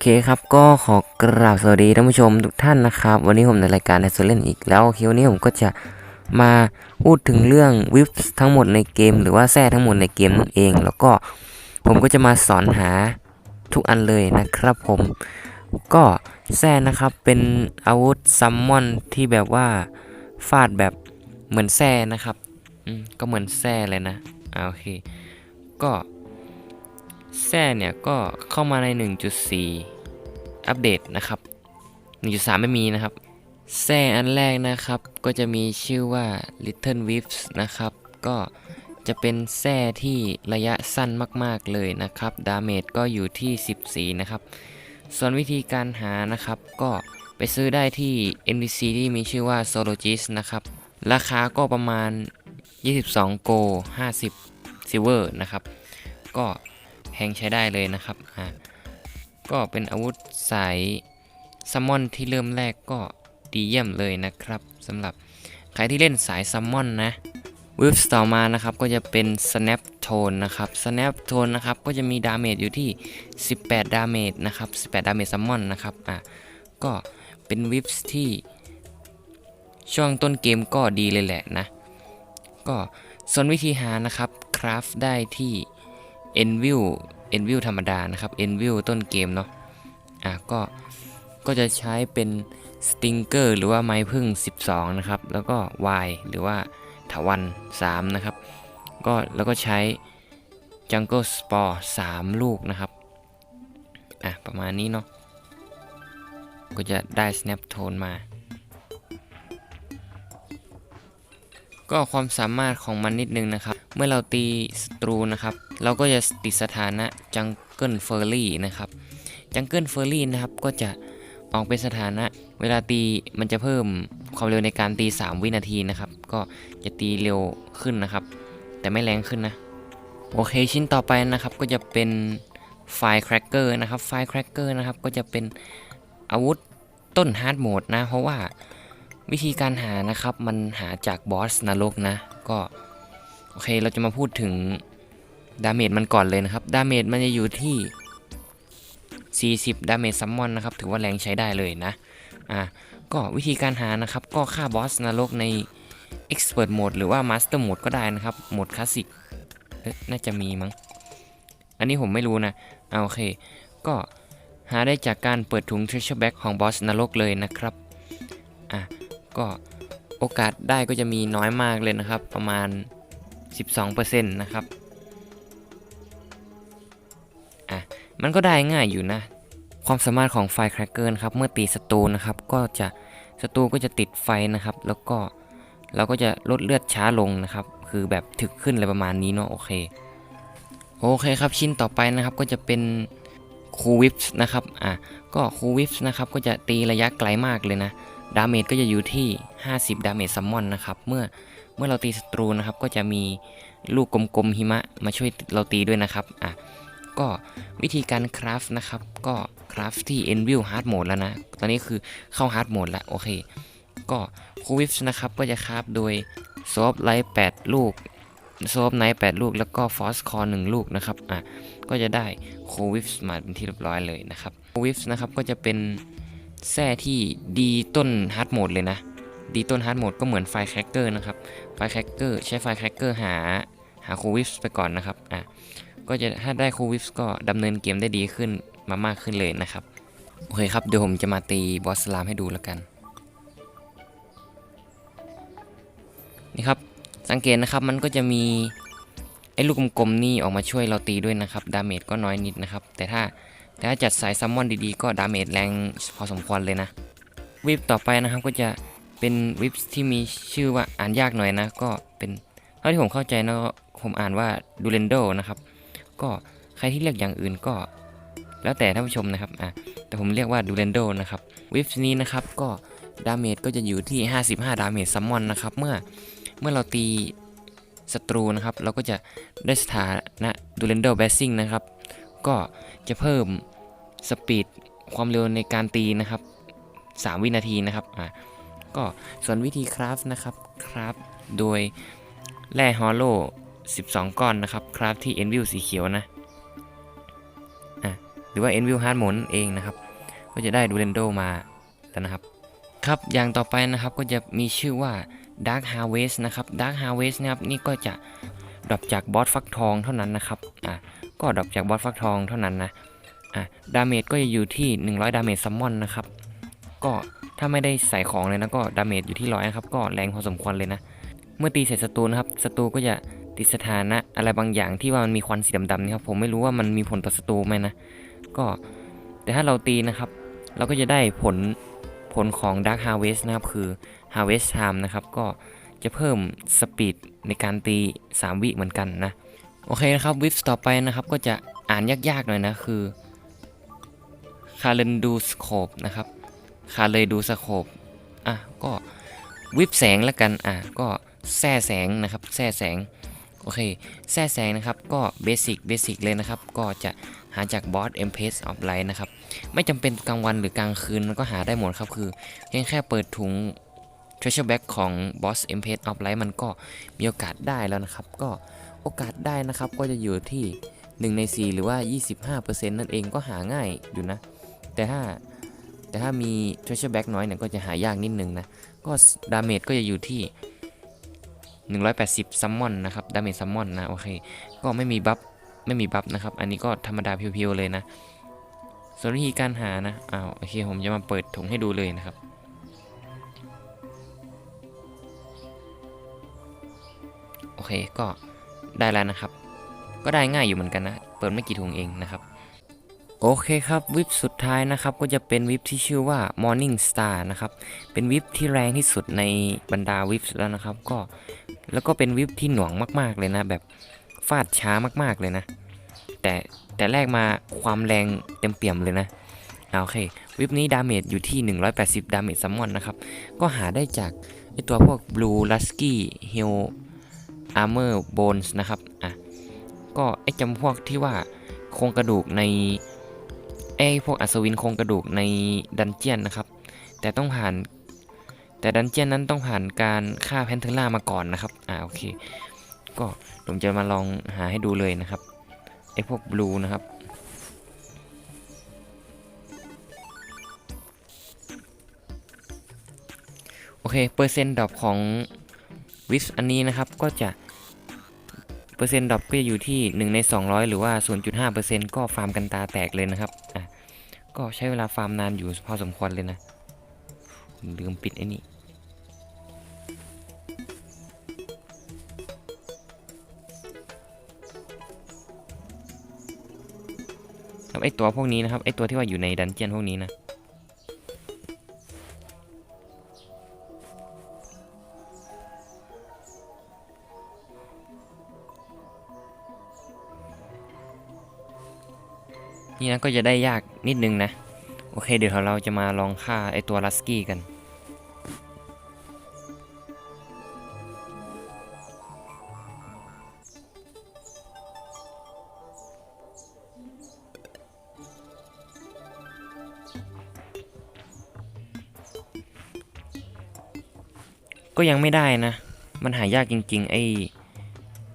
เคครับก็ขอกราบสวัสดีท่านผู้ชมทุกท่านนะครับ วันนี้ผมในรายการในโซเล่นอีกแล้วโอเควันนี้ผมก็จะมาพูดถึงเรื่องวิปทั้งหมดในเกม หรือว่าแท้ทั้งหมดในเกมนั่นเอง แล้วก็ผมก็จะมาสอนหาทุกอันเลยนะครับผมก็แท้นะครับเป็นอาวุธซัมมอนที่แบบว่าฟาดแบบเหมือนแท้นะครับก็เหมือนแท้เลยนะโอเคก็ แซ่เนี่ยก็เข้ามาใน 1.4 อัปเดตนะครับ 1.3 ไม่มีนะครับ แซ่อันแรกนะครับ ก็จะมีชื่อว่า Little Whips นะครับ ก็จะเป็นแซ่ที่ระยะสั้นมากๆเลยนะครับ ดาเมจก็อยู่ที่ 14 นะครับ ส่วนวิธีการหานะครับ ก็ไปซื้อได้ที่ NPC ที่มีชื่อว่า Sologis นะครับ ราคาก็ประมาณ 22 โก 50 Silver นะครับ ก็ แพงใช้ได้เลยนะครับอ่าก็เป็นอาวุธสายซัมมอนที่เริ่มแรกก็ดีเยี่ยมเลยนะครับสำหรับใครที่เล่นสายซัมมอนนะวิฟต่อมานะครับก็จะเป็น snap tone นะครับ snap tone นะครับก็จะมีดาเมจอยู่ที่ 18 ดาเมจนะครับ 18 ดาเมจซัมมอนนะครับอะก็เป็นวิฟที่ช่วงต้นเกมก็ดีเลยแหละนะ ก็ส่วนวิธีหานะครับคราฟได้ที่ Enview Enview ธรรมดานะครับ Enview ต้นเกมเนาะอะก็ก็จะใช้เป็น Stinger หรือว่าไม้พึ่ง 12 นะครับ แล้วก็ Y หรือว่าถาวัน 3 นะครับ ก็แล้วก็ใช้ Jungle Spore 3 ลูกนะครับ อะ ประมาณนี้เนาะก็จะได้ Snap Tone มา ก็ความสามารถของมันนิดนึงนะครับ เมื่อเราตีศัตรูนะครับ เราก็จะติดสถานะจังเกิลเฟอร์รี่นะครับจังเกิลเฟอร์รี่นะครับก็จะออกเป็นสถานะเวลาตีมันจะเพิ่มความเร็วในการตี 3 วินาทีนะครับ ก็จะตีเร็วขึ้นนะครับ แต่ไม่แรงขึ้นนะ โอเคชิ้นต่อไปนะครับก็จะเป็นไฟแครกเกอร์นะครับไฟแครกเกอร์นะครับก็จะเป็นอาวุธต้นฮาร์ดโหมดนะ เพราะว่าวิธีการหานะครับมันหาจากบอสนรกนะ ก็ โอเคเราจะมาพูดถึง ดาเมจมันก่อนเลยนะครับ ดาเมจมันจะอยู่ที่ 40 ดาเมจซัมมอนนะครับ ถือว่าแรงใช้ได้เลยนะ อะ ก็วิธีการหานะครับ ก็ฆ่าบอสนรกใน Expert Mode หรือว่า Master Mode ก็ได้นะครับ โหมดคลาสสิก น่าจะมีมั้ง อันนี้ผมไม่รู้นะอ่าโอเค ก็หาได้จากการเปิดถุง Treasure Bag ของบอสนรกเลยนะครับ อะ ก็โอกาสได้ก็จะมีน้อยมากเลยนะครับ ประมาณ 12%นะครับ มันก็ได้ง่ายอยู่นะ ความสามารถของไฟแครกเกอร์นะครับ เมื่อตีศัตรูนะครับ ก็จะศัตรูก็จะติดไฟนะครับ แล้วก็เราก็จะลดเลือดช้าลงนะครับ คือแบบถึกขึ้นอะไรประมาณนี้เนาะโอเค โอเคครับชิ้นต่อไปนะครับก็จะเป็นคูวิฟส์นะครับอะก็คูวิฟส์นะครับก็จะตีระยะไกลมากเลยนะดาเมจก็จะอยู่ที่ 50 ดาเมจซัมมอนนะครับ เมื่อเมื่อเราตีศัตรูนะครับ ก็จะมีลูกกลมๆหิมะมาช่วยเราตีด้วยนะครับ อะ ก็วิธีการคราฟนะครับ ก็คราฟที่ Envil Hard Mode แล้วนะ ตอนนี้คือเข้า Hard Mode แล้วโอเค ก็คูวิฟนะครับ ก็จะคราฟโดยซอฟไลท์8ลูกซอฟไนท์8ลูก แล้วก็ฟอสคอร์1ลูกนะครับ อะ ก็จะได้โควิฟมาเป็นที่เรียบร้อยเลยนะครับโควิฟนะครับ ก็จะเป็นแท่ที่ดีต้นฮาร์ดโหมดเลยนะ ดีต้นฮาร์ดโหมดก็เหมือนไฟแครกเกอร์นะครับ ไฟแครกเกอร์ใช้ไฟแครกเกอร์หาหาโควิฟไปก่อนนะครับ อะ ก็จะถ้าได้โควิฟก็ดำเนินเกมได้ดีขึ้นมามากขึ้นเลยนะครับ โอเคครับ เดี๋ยวผมจะมาตีบอสสลามให้ดูแล้วกัน นี่ครับ สังเกตนะครับมันก็จะมี ไอ้ลูกกลมๆนี่ออกมาช่วยเราตีด้วยนะครับ ดาเมจก็น้อยนิดนะครับ แต่ถ้าแต่ถ้าจัดสายซัมมอนดีๆ ก็ดาเมจแรงพอสมควรเลยนะ วิปต่อไปนะครับก็จะเป็นวิปที่มีชื่อว่าอ่านยากหน่อยนะ ก็เป็นเท่าที่ผมเข้าใจนะผมอ่านว่าดูเรนโดนะครับ ก็ใครที่เรียกอย่างอื่นก็ แล้วแต่ท่านผู้ชมนะครับอะแต่ผมเรียกว่าดูเรนโดนะครับวิปนี้นะครับก็ดาเมจก็จะอยู่ที่ 55 ดาเมจซัมมอนนะครับเมื่อเมื่อเราตีศัตรูนะครับเราก็จะได้สถานะดูเรนโดแบสซิ่งนะครับก็จะเพิ่มสปีดความเร็วในการตีนะครับ 3 วินาทีนะครับอะก็ส่วนวิธีคราฟนะครับคราฟโดยแร่ฮอลโล 12 ก้อนนะครับคราฟที่เอ็นวิวสีเขียวนะอะหรือว่า Envil Hard Mode นั่นเองนะครับ ก็จะได้ดูเรนโดมาแล้วนะครับ ครับอย่างต่อไปนะครับก็จะมีชื่อว่า Dark Harvest นะครับ Dark Harvest นะครับนี่ก็จะดรอปจากบอสฟักทองเท่านั้นนะครับอะก็ดรอปจากบอสฟักทองเท่านั้นนะอะดาเมจก็จะอยู่ที่ 100 ดาเมจซัมมอนนะครับ ก็ถ้าไม่ได้ใส่ของเลยนะก็ดาเมจอยู่ที่ร้อยนะครับก็แรงพอสมควรเลยนะ เมื่อตีใส่ศัตรูนะครับศัตรูก็จะ ติดสถานะอะไรบางอย่างที่ว่ามันมีควันสีดำๆนะครับผมไม่รู้ว่ามันมีผลต่อศัตรูไหมนะก็แต่ถ้าเราตีนะครับ เราก็จะได้ผลผลของ Dark Harvest นะครับคือ Harvest Time นะครับก็จะเพิ่มสปีดในการตี 3 วิเหมือนกันนะ โอเคนะครับวิฟต่อไปนะครับก็จะอ่านยากๆหน่อยนะคือคาเลนดูสโคปนะครับคาเลยดูสโคปอะก็วิบแสงแล้วกันอะก็แส่แสงนะครับแส่แสง โอเคแส่แสงนะครับก็เบสิกเบสิกเลยนะครับ ก็จะหาจากบอส e m p r e s s of Light นะครับ ไม่จำเป็นกลางวันหรือกลางคืนมันก็หาได้หมดครับ คือเพียงแค่เปิดถุง treasure bag ของ boss e m p r e of Light มันก็มีโอกาสได้แล้วนะครับ ก็โอกาสได้นะครับก็จะอยู่ที่ 1 ใน 4 หรือว่า 25%นั่นเองก็หาง่ายอยู่นะ แต่ถ้าแต่ถ้ามี treasure bag น้อยเนี่ยก็จะหายากนิดนึงนะ ก็ดาเมจก็จะอยู่ที่ 180ซัมมอนนะครับดาเมจซัมมอนนะโอเค ก็ไม่มีบัฟไม่มีบัฟนะครับ อันนี้ก็ธรรมดาเพียวๆเลยนะ ส่วนวิธีการหานะอ้าวโอเคผมจะมาเปิดถุงให้ดูเลยนะครับโอเคก็ได้แล้วนะครับ ก็ได้ง่ายอยู่เหมือนกันนะ เปิดไม่กี่ถุงเองนะครับ โอเคครับวิปสุดท้ายนะครับก็จะเป็นวิปที่ชื่อว่า Morning Star นะครับเป็นวิปที่แรงที่สุดในบรรดาวิปแล้วนะครับก็แล้วก็เป็นวิปที่หน่วงมาก ๆเลยนะ แบบฟาดช้ามากๆเลยนะ แต่แต่แรกมาความแรงเต็มเปี่ยมเลยนะอ่าโอเควิปนี้ดาเมจอยู่ที่ 180 ดาเมจซัมมอนนะครับก็หาได้จากไอตัวพวก Blue Lusky Hill Armor Bones นะครับอะก็ไอจำพวกที่ว่าโครงกระดูกใน ไอพวกอัศวินโครงกระดูกในดันเจียนนะครับ แต่ต้องผ่าน แต่ดันเจียนนั้นต้องผ่านการฆ่าแพนเทอร่ามาก่อนนะครับ อ่าโอเค ก็ผมจะมาลองหาให้ดูเลยนะครับ ไอพวกบลูนะครับโอเค เปอร์เซ็นต์ดรอปของวิสอันนี้นะครับก็จะ เปอร์เซ็นต์ดรอปก็จะอยู่ที่ 1 ใน 200 หรือว่า 0.5%ก็ฟาร์มกันตาแตกเลยนะครับ ก็ใช้เวลาฟาร์มนานอยู่พอสมควรเลยนะลืมปิดไอ้นี่ครับไอตัวพวกนี้นะครับไอตัวที่ว่าอยู่ในดันเจียนพวกนี้นะ นี่นะก็จะได้ยากนิดนึงนะ โอเคเดี๋ยวเราจะมาลองฆ่าไอตัวลัสกี้กัน ก็ยังไม่ได้นะ มันหายากจริง ๆ ไอ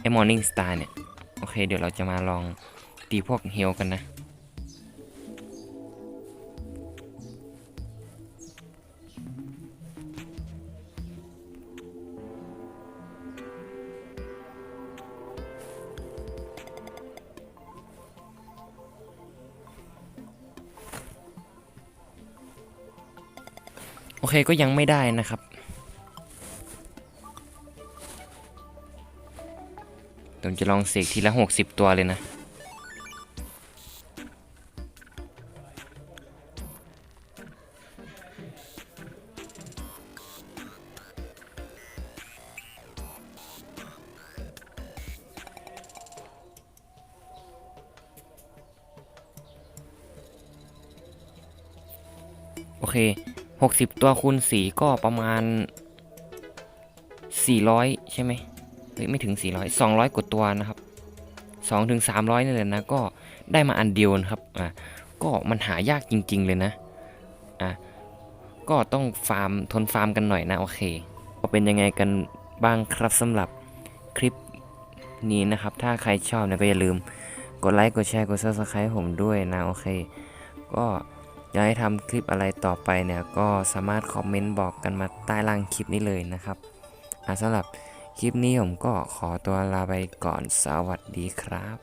ไอมอร์นิ่งสตาร์เนี่ย โอเคเดี๋ยวเราจะมาลองตีพวกเฮลกันนะ เคก็ยังไม่ได้นะครับ ผมจะลองเสกทีละ 60 ตัวเลยนะ โอเค 60 ตัวคูณ4ก็ประมาณ 400 ใช่ไหมเฮ้ยไม่ถึง 400 200 กว่าตัวนะครับ2ถึง300นี่แหละนะ ก็ได้มาอันเดียวนะครับอะก็มันหายากจริง ๆ เลยนะอะก็ต้องฟาร์มทนฟาร์มกันหน่อยนะโอเคก็เป็นยังไงกันบ้างครับสำหรับคลิปนี้นะครับ ถ้าใครชอบเนี่ยก็อย่าลืมกดไลค์กดแชร์กด subscribe ผมด้วยนะโอเค ก็ อยากให้ทำคลิปอะไรต่อไปเนี่ยก็สามารถคอมเมนต์บอกกันมาใต้ล่างคลิปนี้เลยนะครับสำหรับคลิปนี้ผมก็ขอตัวลาไปก่อนสวัสดีครับ